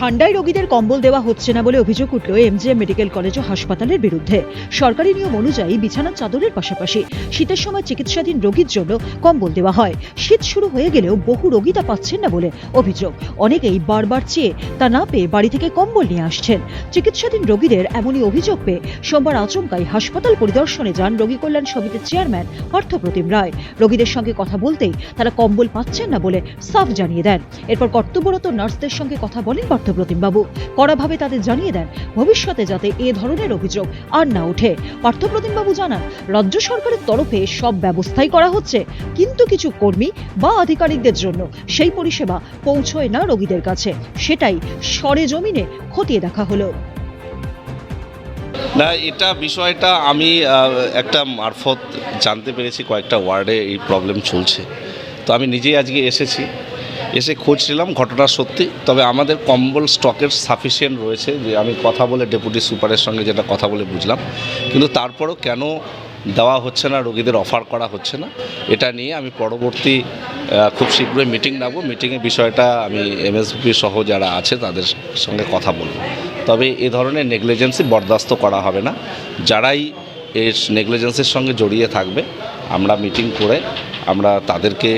ঠান্ডায় রোগীদের কম্বল দেওয়া হচ্ছে না বলে অভিযোগ উঠল এমজিএম মেডিকেল কলেজ ও হাসপাতালের বিরুদ্ধে। সরকারি নিয়ম অনুযায়ী বিছানার চাদরের পাশাপাশি শীতের সময় চিকিৎসাধীন রোগীর জন্য কম্বল দেওয়া হয়। শীত শুরু হয়ে গেলেও বহু রোগী তা পাচ্ছেন না বলে অভিযোগ। অনেকেই বারবার চেয়ে তা না পেয়ে বাড়ি থেকে কম্বল নিয়ে আসছেন। চিকিৎসাধীন রোগীদের এমনই অভিযোগ পেয়ে সোমবার আচমকাই হাসপাতাল পরিদর্শনে যান রোগী কল্যাণ সমিতির চেয়ারম্যান পার্থপ্রতিম রায়। রোগীদের সঙ্গে কথা বলতেই তারা কম্বল পাচ্ছেন না বলে সাফ জানিয়ে দেন। এরপর কর্তব্যরত নার্সদের সঙ্গে কথা বলেন পার্থপ্রতিম বাবু কড়াভাবে তাদের জানিয়ে দেন, ভবিষ্যতে যাতে এ ধরনের অভিযোগ আর না ওঠে। পার্থপ্রতিম বাবু জানান, রাজ্য সরকারের তরফে সব ব্যবস্থাই করা হচ্ছে, কিন্তু কিছু কর্মী বা আধিকারিকদের জন্য সেই পরিষেবা পৌঁছয় না রোগীদের কাছে। সেটাই সরে জমিনে খতিয়ে দেখা হলো। না, এটা বিষয়টা আমি একটা মারফত জানতে পেরেছি। কয়েকটা ওয়ার্ডে এই প্রবলেম চলছে। তো আমি নিজেই আজকে এসেছি। এসে খোঁজ নিলাম ঘটনা সত্যি, তবে আমাদের কম্বল স্টকের সাফিসিয়েন্ট রয়েছে যে আমি কথা বলে ডেপুটি সুপারের সঙ্গে যেটা কথা বলে বুঝলাম। কিন্তু তারপরও কেন দেওয়া হচ্ছে না, রোগীদের অফার করা হচ্ছে না, এটা নিয়ে আমি পরবর্তী খুব শীঘ্রই মিটিং নেব মিটিংয়ে বিষয়টা আমি এমএসপি সহ যারা আছে তাদের সঙ্গে কথা বলব। তবে এ ধরনের নেগলিজেন্সি বরদাস্ত করা হবে না। যারাই এর নেগলিজেন্সির সঙ্গে জড়িয়ে থাকবে, আমরা মিটিং করে আমরা তাদেরকে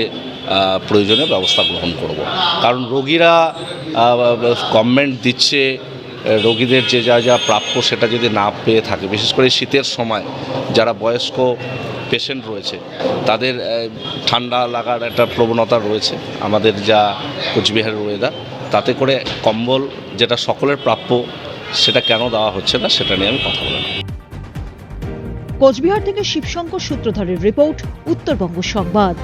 প্রয়োজনীয় ব্যবস্থা গ্রহণ করব। কারণ রোগীরা গভর্নমেন্ট দিচ্ছে রোগীদের যে যা যা প্রাপ্য সেটা যদি না পেয়ে থাকে, বিশেষ করে শীতের সময় যারা বয়স্ক পেশেন্ট রয়েছে, তাদের ঠান্ডা লাগার একটা প্রবণতা রয়েছে আমাদের যা কোচবিহারের ওয়েদার তাতে করে কম্বল যেটা সকলের প্রাপ্য সেটা কেন দেওয়া হচ্ছে না, সেটা নিয়ে আমি কথা বললাম কোচবিহার থেকে শিবশঙ্কর সূত্রধরের রিপোর্ট উত্তরবঙ্গ সংবাদ।